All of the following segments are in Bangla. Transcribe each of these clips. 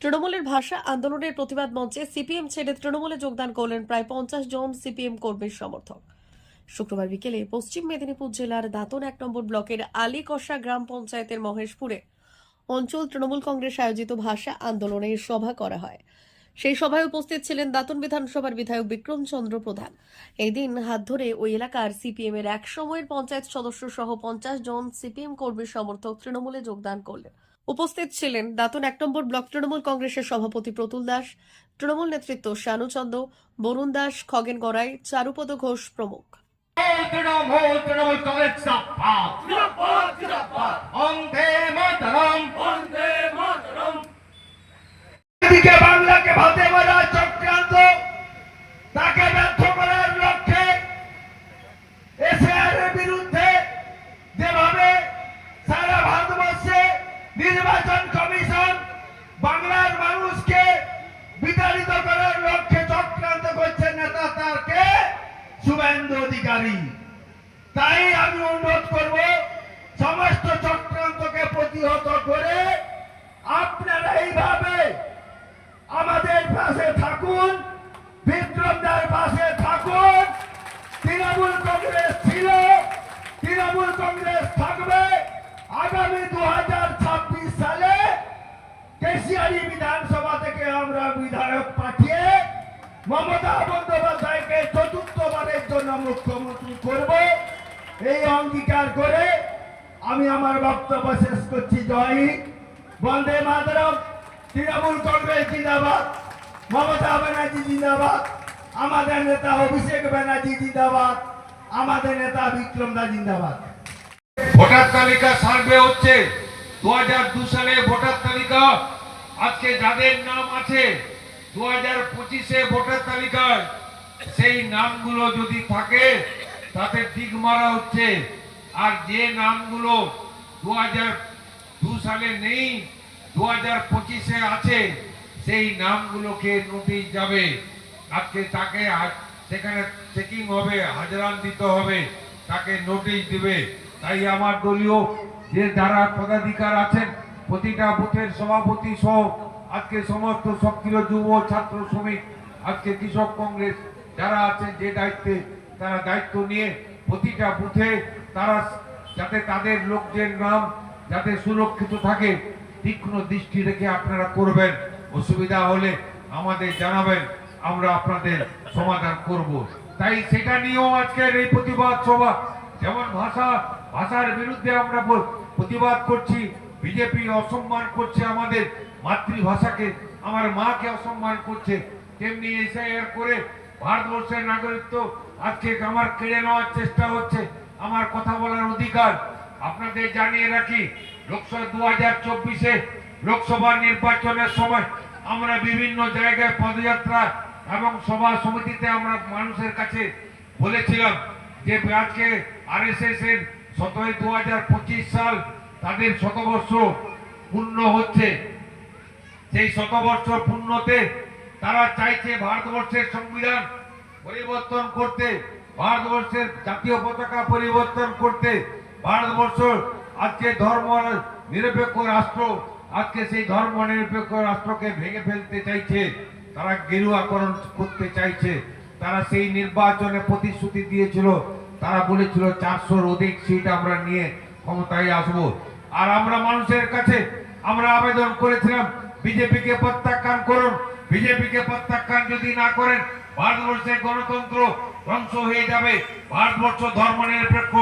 তৃণমূলের ভাষা আন্দোলনের প্রতিবাদ মঞ্চে সিপিএম ছেড়ে তৃণমূলে যোগদান করলেন প্রায় পঞ্চাশ জন সিপিএম কর্মীর সমর্থক। শুক্রবার বিকেলে পশ্চিম মেদিনীপুর জেলার দাতন এক নম্বর ব্লকের আলীকষা গ্রাম পঞ্চায়েতের মহেশপুরে অঞ্চল তৃণমূল কংগ্রেস আয়োজিত ভাষা আন্দোলনের সভা করা হয়। সেই সভায় উপস্থিত ছিলেন দাতন বিধানসভার বিধায়ক বিক্রম চন্দ্র প্রধান। এই দিন হাত ধরে ওই এলাকার সিপিএম এর এক সময়ের পঞ্চায়েত সদস্য সহ পঞ্চাশ জন সিপিএম কর্মীর সমর্থক তৃণমূলে যোগদান করলেন। উপস্থিত ছিলেন দাতন এক নম্বর ব্লক তৃণমূল কংগ্রেসের সভাপতি প্রতুল দাস তৃণমূল নেতৃত্ব শানুচন্দ বরুণ দাস খগেন গড়াই চারুপদ ঘোষ প্রমুখ। তৃণমূল তৃণমূল কংগ্রেস মাতরম ভাতে মারা চক্রান্ত তাকে ব্যর্থ করার লক্ষ্যে এসআর এর বিরুদ্ধে যেভাবে সারা ভারতবর্ষে নির্বাচন কমিশন বাংলার মানুষকে বিতাড়িত করার লক্ষ্যে চক্রান্ত করছে নেতা তারকে শুভেন্দু অধিকারী। তাই আমি অনুরোধ করব, সমস্ত চক্রান্তকে প্রতিহত করে আপনারা এইভাবে আমাদের পাশে থাকুন। মমতা বন্দ্যোপাধ্যায়কে চতুর্থবারের জন্য মুখ্যমন্ত্রী করব। এই অঙ্গীকার করে আমি আমার বক্তব্য শেষ করছি। জয় বন্দে মাতরম। তৃণমূল কংগ্রেস জিন্দাবাদ। মমতা ব্যানার্জি জিন্দাবাদ। আমাদের নেতা অভিষেক ব্যানার্জি জিন্দাবাদ। আমাদের নেতা বিক্রম দা জিন্দাবাদ। ভোটার তালিকা সার্ভে হচ্ছে। দু সালে ভোটার তালিকা। আজকে যাদের নাম আছে দু হাজার পঁচিশে ভোটার তালিকায় সেই নামগুলো যদি থাকে, তাতে টিক মারা হচ্ছে। আর যে নামগুলো দু হাজার দু সালে নেই দু হাজার পঁচিশে আছে, সেই নামগুলোকে নোটিশ যাবে। আজকে তাকে সেখানে চেকিং হবে, হাজারান দিতে হবে, তাকে নোটিশ দিবে। তাই আমার দলীয় যে যারা পদাধিকার আছেন, প্রতিটা বুথের সভাপতি সহ আজকে সমস্ত সক্রিয় যুব, ছাত্র, শ্রমিক, আজকে কৃষক কংগ্রেস যারা আছেন যে দায়িত্বে, তারা দায়িত্ব নিয়ে প্রতিটা বুথে তারা যাতে তাদের লোকদের নাম যাতে সুরক্ষিত থাকে, তীক্ষ্ণ দৃষ্টি রেখে আপনারা করবেন। অসুবিধা হলে আমাদের জানাবেন, আমরা আপনাদের সমাধান করব। তাই সেটা নিয়েও আজকের এই প্রতিবাদ সভা, যেমন ভাষা, ভাষার বিরুদ্ধে আমরা প্রতিবাদ করছি বিজেপি অসম্মান করছে আমাদের মাতৃভাষাকে, আমার মাকে অসম্মান করছে। তেমনি এসআইআর করে ভারতবর্ষের নাগরিকত্ব আজকে আমার কেড়ে নেওয়ার চেষ্টা হচ্ছে। আমার কথা বলার অধিকার আপনাদের জানিয়ে রাখি, লোকসভা দু হাজার চব্বিশে লোকসভা নির্বাচনের সময় আমরা বিভিন্ন জায়গায় পদযাত্রা এবং সভা সমিতিতে আমরা মানুষের কাছে বলেছিলাম যে আজকে আরএসএস এর সতেরোই দু হাজার পঁচিশ সাল তাদের শতবর্ষ পূর্ণ হচ্ছে। সেই শতবর্ষ পূর্ণতে তারা চাইছে ভারতবর্ষের সংবিধান পরিবর্তন করতে, ভারতবর্ষের জাতীয় পতাকা পরিবর্তন করতে। ভারতবর্ষ আজকে ধর্ম নিরপেক্ষ রাষ্ট্র, আজকে সেই ধর্ম নিরপেক্ষ রাষ্ট্রকে ভেঙে ফেলতে চাইছে, তারা গেরুয়াকরণ করতে চাইছে। তারা সেই নির্বাচনে প্রতিশ্রুতি দিয়েছিল, তারা বলেছিল চারশোর অধিক সিট আমরা নিয়ে ক্ষমতায় আসব। আর আমরা মানুষের কাছে আমরা আবেদন করেছিলাম, বিজেপিকে প্রত্যাখ্যান করুন। বিজেপিকে প্রত্যাখ্যান যদি না করেন ভারতবর্ষের গণতন্ত্র ধ্বংস হয়ে যাবে। ভারতবর্ষ ধর্ম নিরপেক্ষ,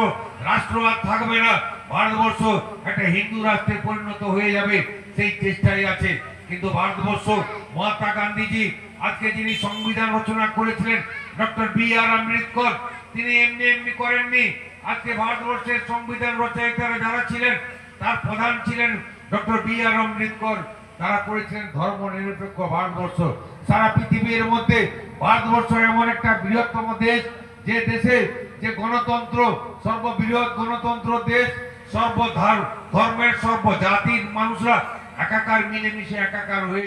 রাষ্ট্র আর থাকবে না। ভারতবর্ষ একটা হিন্দু রাষ্ট্রে পরিণত হয়ে যাবে, সেই চেষ্টাই আছে। কিন্তু ভারতবর্ষ, মহাত্মা গান্ধীজি আজকে যিনি সংবিধান রচনা করেছিলেন, ডক্টর বি আর আম্বেদকর, তিনি এমনি এমনি করেননি। আজকে ভারতবর্ষের সংবিধান রচয়িতারা যারা ছিলেন তার প্রধান ছিলেন ডক্টর বি আর আম্বেদকর তারা করেছিলেন ধর্ম নিরপেক্ষ ভারতবর্ষ। সারা পৃথিবীর মধ্যে ভারতবর্ষ এমন একটা বৃহত্তম দেশ, যে দেশে যে গণতন্ত্র, সর্ববৃহৎ গণতন্ত্র দেশ, সর্বধর্ম, ধর্মের সর্বজাতির মানুষরা একাকার, মিলেমিশে একাকার হয়ে